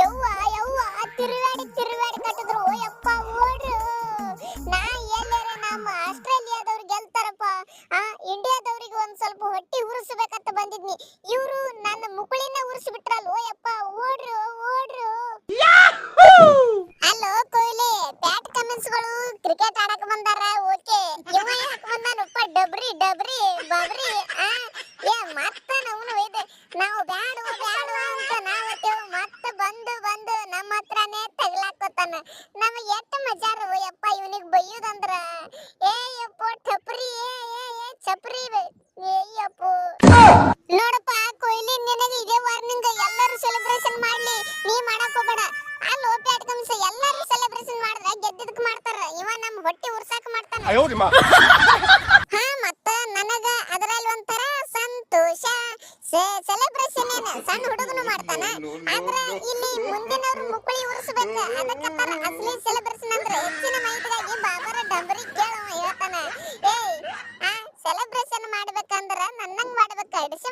ಯವ್ವ ಯವ್ವ ತಿರುಗಾಡಿ ತಿರುಗಾಡಿ ಕಟ್ಟಿದ್ರು. ಯಪ್ಪ ಓಡ್ರು. ನಾ ಎಲ್ಲಾರ ನಮ್ಮ ಆಸ್ಟ್ರೇಲಿಯಾದವ್ರು ಗೆಲ್ತಾರಪ್ಪ. ಆ ಇಂಡಿಯಾದವ್ರಿಗೆ ಒಂದ ಸ್ವಲ್ಪ ಹೊಟ್ಟಿ ಉರಿಸ್ಬೇಕಂತ ಬಂದಿದ್ನಿ. ಇವರು ನನ್ನ ಮುಕುಳಿನ ಉರಿಸ್ಬಿಟ್ರಲ್ ಓಯಪ್ಪ ಓಡ್ರು ಓಡ್ರು. ಅಲ್ಲೋ ಕೊಹ್ಲಿ ಬ್ಯಾಟ್ ಕಮೆಂಟ್ಸ್ಗಳು ಕ್ರಿಕೆಟ್ ಆಡಕ್ ಬಂದಾರ ಓಕೆ. ಇವ ಯಾಕೆ ಬಂದಾನಪ್ಪ? ಡಬ್ರಿ ಡಬ್ರಿ ಬಬ್ರಿ ಆ. ಏ ಮತ್ತ ನಾವು ಒಯ್ದೆ ನಾವು ಬ್ಯಾಡ ಬ್ಯಾಡ ಬಂದು ನಮ್ಮ ಹತ್ರನೇ ತಗ್ಲಾಕೋತಾನ. ನಮ ಎಷ್ಟು ಮಜಾರು ಯಪ್ಪ ಇವನಿಗೆ ಬೈಯುದಂದ್ರ. ಏ, ಯಪ್ಪ, ಠಪ್ರಿ, ಏ ಏ ಏ ಚಪ್ರಿ ಏ ನೋಡಪ್ಪ ಕೊಹ್ಲಿ ನಿನಗೆ ಇದೇ ವಾರ್ನಿಂಗ್ ಎಲ್ಲರೂ ಸೆಲೆಬ್ರೇಷನ್ ಮಾಡ್ಲಿ. ನೀ ಮಾಡಕ್ ಹೋಗ್ಬೇಡ. ಬ್ಯಾಟ್ ಕಮ್ಸ ಎಲ್ಲರೂ ಸೆಲೆಬ್ರೇಷನ್ ಮಾಡಿದ್ರೆ ಗೆದ್ದಿದ್ದಕ್ಕೆ ಮಾಡ್ತಾರ. ಇವ ನಮ್ಮ ಹೊಟ್ಟಿ ಉರ್ಸಾಕ ಮಾಡ್ತಾನ. ಸೆಲೆಬ್ರೇಷನ್ ಏನ? ಸಣ್ಣ ಹುಡುಗನು ಮಾಡ್ತಾನ. ಆದ್ರ ಇಲ್ಲಿ ಮುಂದಿನ ಮುಕ್ಕಳಿ ಉರಿಸ್ಬೇಕ. ಅದಕ್ಕೆ ಅಸಲಿ ಸೆಲೆಬ್ರೇಷನ್ ಅಂದ್ರೆ ಹೆಚ್ಚಿನ ಮಾಹಿತಿಗಾಗಿ ಬಾಬರ ಡಂಬರಿ ಕೇಳವ ಹೇಳ್ತಾನ. ಏಯ್, ಆ ಸೆಲೆಬ್ರೇಷನ್ ಮಾಡ್ಬೇಕಂದ್ರ ನನ್ನಂಗ್ ಮಾಡ್ಬೇಕ. ಡಿಸೆ